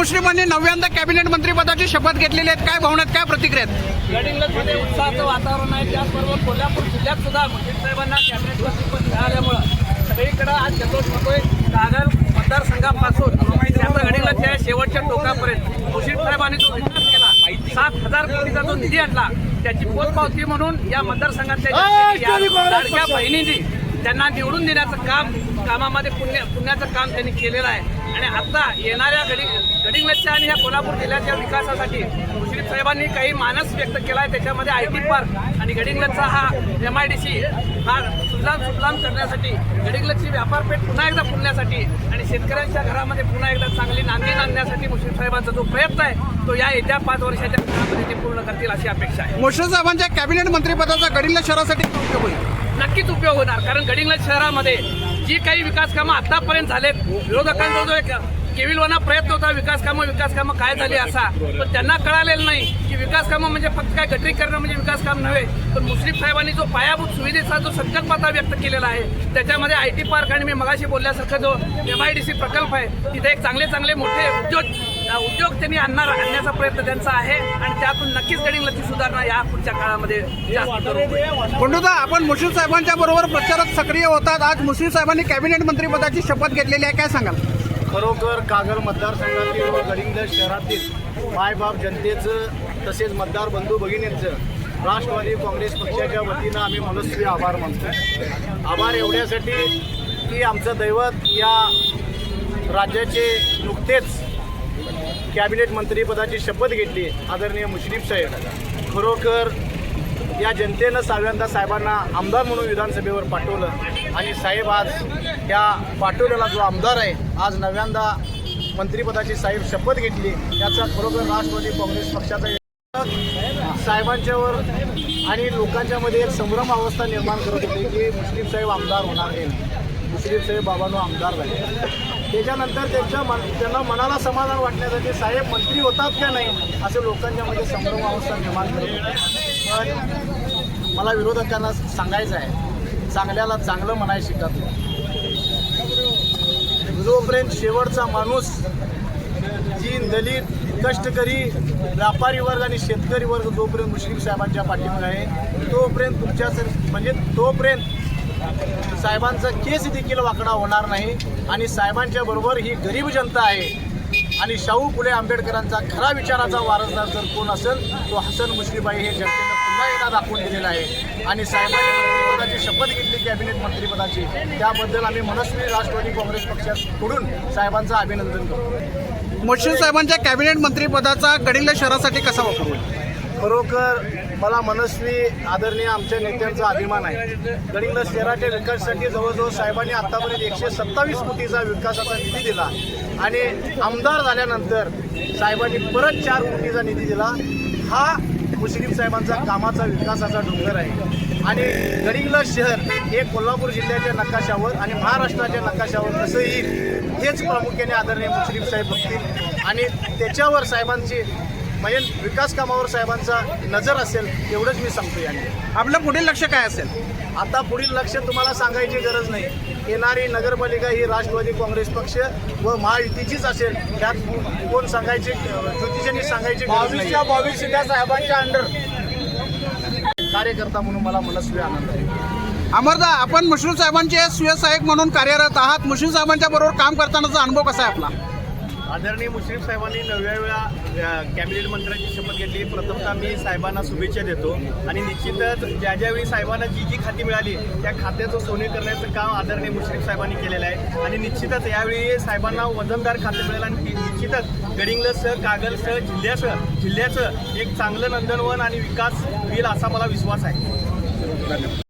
Hasan मुश्रीफांनी नव्यांदा cabinet मंत्रीपदाची शपथ घेतलेली आहेत. काय भावनात काय प्रतिक्रिया आहेत? गडिंग्लजमध्ये उत्साहाचं वातावरण आहे. त्याचबरोबर कोल्हापूर जिल्ह्यात सुद्धा मुश्रीफ साहेबांना कॅबिनेट मंत्रीपद मिळाल्यामुळं सगळीकडे आज जल्लोष होतोय. कागल मतदारसंघापासून त्याचा त्या शेवटच्या टोकापर्यंत मुश्रीफ साहेबांनी जो विकास केला सात हजार कोटीचा जो निधी आणला त्याची पोचपावती म्हणून या मतदारसंघातल्या बहिणींनी त्यांना निवडून देण्याचं काम कामामध्ये पुण्य पुण्याचं काम त्यांनी केलेलं आहे. आणि आता येणाऱ्या गडी गडिंग्लजच्या आणि या कोल्हापूर जिल्ह्याच्या विकासासाठी मुश्रीफ साहेबांनी काही मानस व्यक्त केला आहे त्याच्यामध्ये आय टी पार्क आणि गडिंग्लजचा हा एम आय डी सी हा सुजलाम सुजलाम करण्यासाठी गडिंग्लजची व्यापारपेठ पुन्हा एकदा फुलण्यासाठी आणि शेतकऱ्यांच्या घरामध्ये पुन्हा एकदा चांगली नांदी नांदण्यासाठी मुश्रीफ साहेबांचा जो प्रयत्न आहे तो या येत्या पाच वर्षाच्या काळामध्ये ते पूर्ण करतील अशी अपेक्षा आहे. मुश्रीफ साहेबांच्या कॅबिनेट मंत्रिपदाचा गडिंग्लज शहरासाठी उपयोग होईल नक्कीच उपयोग होणार. कारण गडिंग्लज शहरामध्ये जी काही विकास कामं आतापर्यंत झालेत विरोधकांचा जो एक केविलवाना प्रयत्न होता विकास कामं विकास कामं काय झाली असा पण त्यांना कळालेलं नाही की विकास कामं म्हणजे फक्त काय गटरी करणं म्हणजे विकास काम नव्हे पण मुस्लिम साहेबांनी जो पायाभूत सुविधेचा जो संकल्प आता व्यक्त केलेला आहे त्याच्यामध्ये आय टी पार्क आणि मी मगाशी बोलल्यासारखं जो एम आय डी सी प्रकल्प आहे तिथे एक चांगले चांगले मोठे उद्योग उद्योग त्यांनी आणणार आणण्याचा प्रयत्न त्यांचा आहे आणि त्यातून नक्कीच गडिंग्लजची सुधारणा या पुढच्या काळामध्ये. बंडूदा आपण मुश्रीफ साहेबांच्या बरोबर प्रचारात सक्रिय होतात. आज मुश्रीफ साहेबांनी कॅबिनेट मंत्रीपदाची शपथ घेतलेली आहे. काय सांगाल? खरोखर कागल मतदारसंघातील व गडिंग्लज शहरातील मायबाप जनतेचं तसेच मतदार बंधू भगिनींचं राष्ट्रवादी काँग्रेस पक्षाच्या वतीनं आम्ही मनस्वी आभार मानतो आभार एवढ्यासाठी की आमचं दैवत या राज्याचे नुकतेच कॅबिनेट मंत्रीपदाची शपथ घेतली आदरणीय मुश्रीफ साहेब. खरोखर या जनतेनं सहाव्यांदा साहेबांना आमदार म्हणून विधानसभेवर पाठवलं आणि साहेब आज या पाठवलेला जो आमदार आहे आज नव्यांदा मंत्रिपदाची साहेब शपथ घेतली याचा खरोखर राष्ट्रवादी काँग्रेस पक्षाचा साहेबांच्यावर आणि लोकांच्यामध्ये एक संभ्रम अवस्था निर्माण करत होती की मुस्लिम साहेब आमदार होणार नाही मुस्लिम साहेब बाबांनो आमदार झाले. त्याच्यानंतर त्यांच्या मन त्यांना मनाला समाधान वाटण्यासाठी साहेब मंत्री होतात का नाही असं लोकांच्या मध्ये संभ्रम अवस्था निर्माण झाली. पण मला विरोधकांना सांगायचं आहे चांगल्याला चांगलं म्हणायला शिकत जोपर्यंत शेवटचा माणूस जी दलित कष्टकरी व्यापारी वर्ग आणि शेतकरी वर्ग जोपर्यंत मुस्लिम साहेबांच्या पाठीमागे आहे तोपर्यंत तुमच्या म्हणजे तोपर्यंत साहेबांचा केस देखील वाकडा होणार नाही आणि साहेबांच्या बरोबर ही गरीब जनता आहे. आणि शाहू फुले आंबेडकरांचा खरा विचाराचा वारसदार जर कोण असेल तो हसन मुश्रीबाई हे जनतेनं पुन्हा एकदा दाखवून दिलेला आहे. आणि साहेबांनी मंत्रिपदाची शपथ घेतली कॅबिनेट मंत्रिपदाची. त्याबद्दल आम्ही मनस्वी राष्ट्रवादी काँग्रेस पक्षाकडून साहेबांचं अभिनंदन करतो. मुश्रीफ साहेबांच्या कॅबिनेट मंत्रिपदाचा गडिल्ल्या शहरासाठी कसा वापरू खरोखर मला मनस्वी आदरणीय आमच्या नेत्यांचा अभिमान आहे. गडिंगला शहराच्या विकासासाठी जवळजवळ साहेबांनी आतापर्यंत एकशे सत्तावीस कोटीचा विकासाचा निधी दिला. आणि आमदार झाल्यानंतर साहेबांनी परत चार कोटीचा निधी दिला. हा मुस्लिम साहेबांचा कामाचा विकासाचा डोंगर आहे. आणि गडिंगला शहर हे कोल्हापूर जिल्ह्याच्या नकाशावर आणि महाराष्ट्राच्या नकाशावर कसं येईल हेच प्रामुख्याने आदरणीय मुस्लिम साहेब बघतील. आणि त्याच्यावर साहेबांची म्हणजे विकास कामावर साहेबांचा नजर असेल एवढंच मी सांगतो यांनी. आपलं पुढील लक्ष काय असेल? आता पुढील लक्ष तुम्हाला सांगायची गरज नाही. येणारी नगरपालिका ही राष्ट्रवादी काँग्रेस पक्ष व महायुतीचीच असेल त्यात कोण सांगायचे ज्योतिषांनी सांगायची नाही. बावीस त्या साहेबांच्या अंडर कार्यकर्ता म्हणून मला मनस्वी आनंद आहे. अमरदा आपण मुश्रीफ साहेबांचे सुयसहायक म्हणून कार्यरत आहात. मुश्रीफ साहेबांच्या बरोबर काम करतानाचा अनुभव कसा आहे आपला? आदरणीय मुश्रीफ साहेबांनी नव्या वेळा कॅबिनेट मंत्र्यांची शपथ घेतली. प्रथमतः मी साहेबांना शुभेच्छा देतो. आणि निश्चितच ज्या ज्यावेळी साहेबांना जी जी खाती मिळाली त्या खात्याचं सोने करण्याचं काम आदरणीय मुश्रीफ साहेबांनी केलेलं आहे. आणि निश्चितच यावेळी साहेबांना वजनदार खातं मिळेल आणि निश्चितच गडिंग्लजसह कागलसह जिल्ह्यासह जिल्ह्याचं एक चांगलं नंदनवन आणि विकास होईल असा मला विश्वास आहे. धन्यवाद